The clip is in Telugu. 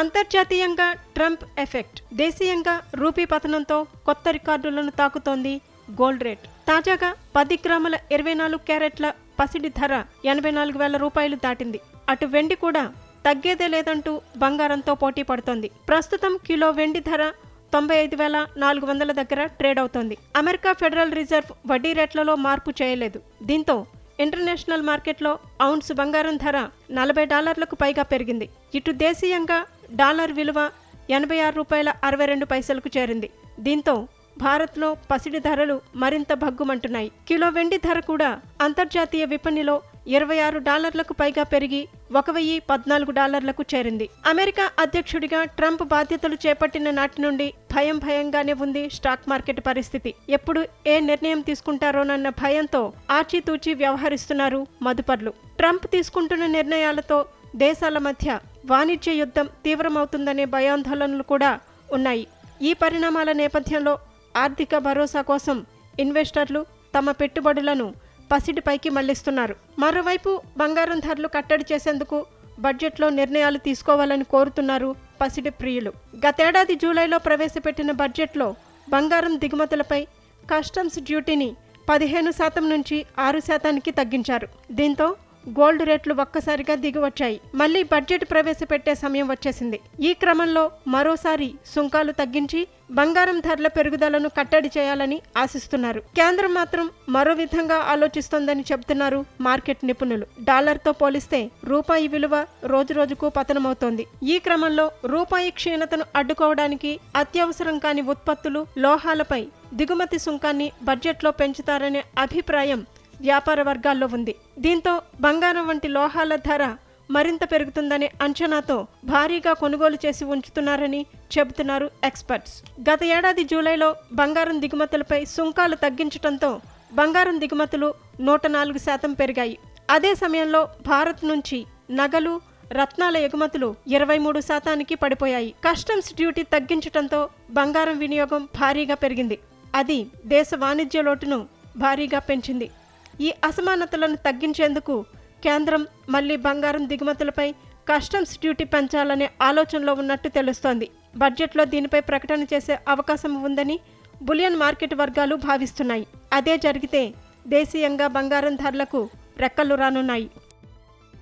అంతర్జాతీయంగా ట్రంప్ ఎఫెక్ట్ దేశీయంగా రూపీ పతనంతో కొత్త రికార్డులను తాకుతోంది గోల్డ్ రేట్. తాజాగా పది గ్రాముల ఇరవై నాలుగు క్యారెట్ల పసిడి ధర ఎనభై నాలుగు వేల రూపాయలు దాటింది. అటు వెండి కూడా తగ్గేదే లేదంటూ బంగారంతో పోటీ పడుతోంది. ప్రస్తుతం కిలో వెండి ధర తొంభై ఐదు వేల నాలుగు వందల దగ్గర ట్రేడ్ అవుతోంది. అమెరికా ఫెడరల్ రిజర్వ్ వడ్డీ రేట్లలో మార్పు చేయలేదు. దీంతో ఇంటర్నేషనల్ మార్కెట్లో ఔన్స్ బంగారం ధర నలభై డాలర్లకు పైగా పెరిగింది. ఇటు దేశీయంగా డాలర్ విలువ ఎనభై ఆరు రూపాయల అరవై రెండు పైసలకు చేరింది. దీంతో భారత్లో పసిడి ధరలు మరింత భగ్గుమంటున్నాయి. కిలో వెండి ధర కూడా అంతర్జాతీయ విపణిలో ఇరవై ఆరు డాలర్లకు పైగా పెరిగి ఒక వెయ్యి పద్నాలుగు డాలర్లకు చేరింది. అమెరికా అధ్యక్షుడిగా ట్రంప్ బాధ్యతలు చేపట్టిన నాటి నుండి భయం భయంగానే ఉంది స్టాక్ మార్కెట్ పరిస్థితి. ఎప్పుడు ఏ నిర్ణయం తీసుకుంటారోనన్న భయంతో ఆచితూచి వ్యవహరిస్తున్నారు మదుపర్లు. ట్రంప్ తీసుకుంటున్న నిర్ణయాలతో దేశాల మధ్య వాణిజ్య యుద్ధం తీవ్రమవుతుందనే భయాందోళనలు కూడా ఉన్నాయి. ఈ పరిణామాల నేపథ్యంలో ఆర్థిక భరోసా కోసం ఇన్వెస్టర్లు తమ పెట్టుబడులను పసిడిపైకి మళ్ళిస్తున్నారు. మరోవైపు బంగారం ధరలు కట్టడి చేసేందుకు బడ్జెట్లో నిర్ణయాలు తీసుకోవాలని కోరుతున్నారు పసిడి ప్రియులు. గతేడాది జూలైలో ప్రవేశపెట్టిన బడ్జెట్లో బంగారం దిగుమతులపై కస్టమ్స్ డ్యూటీని పదిహేను శాతం నుంచి ఆరు శాతానికి తగ్గించారు. దీంతో గోల్డ్ రేట్లు ఒక్కసారిగా దిగివచ్చాయి. మళ్ళీ బడ్జెట్ ప్రవేశపెట్టే సమయం వచ్చేసింది. ఈ క్రమంలో మరోసారి సుంకాలు తగ్గించి బంగారం ధరల పెరుగుదలను కట్టడి చేయాలని ఆశిస్తున్నారు. కేంద్రం మాత్రం మరో విధంగా ఆలోచిస్తోందని చెబుతున్నారు మార్కెట్ నిపుణులు. డాలర్తో పోలిస్తే రూపాయి విలువ రోజురోజుకు పతనమవుతోంది. ఈ క్రమంలో రూపాయి క్షీణతను అడ్డుకోవడానికి అత్యవసరం కాని ఉత్పత్తులు లోహాలపై దిగుమతి సుంకాన్ని బడ్జెట్లో పెంచుతారనే అభిప్రాయం వ్యాపార వర్గాల్లో ఉంది. దీంతో బంగారం వంటి లోహాల ధర మరింత పెరుగుతుందనే అంచనాతో భారీగా కొనుగోలు చేసి ఉంచుతున్నారని చెబుతున్నారు ఎక్స్పర్ట్స్. గత ఏడాది జూలైలో బంగారం దిగుమతులపై సుంకాలు తగ్గించడంతో బంగారం దిగుమతులు నూట నాలుగు శాతం పెరిగాయి. అదే సమయంలో భారత్ నుంచి నగలు రత్నాల ఎగుమతులు ఇరవై మూడు శాతానికి పడిపోయాయి. కస్టమ్స్ డ్యూటీ తగ్గించడంతో బంగారం వినియోగం భారీగా పెరిగింది. అది దేశ వాణిజ్య లోటును భారీగా పెంచింది. ఈ అసమానతలను తగ్గించేందుకు కేంద్రం మళ్ళీ బంగారం దిగుమతులపై కస్టమ్స్ డ్యూటీ పెంచాలనే ఆలోచనలో ఉన్నట్టు తెలుస్తోంది. బడ్జెట్లో దీనిపై ప్రకటన చేసే అవకాశం ఉందని బులియన్ మార్కెట్ వర్గాలు భావిస్తున్నాయి. అదే జరిగితే దేశీయంగా బంగారం ధరలకు రెక్కలు రానున్నాయి.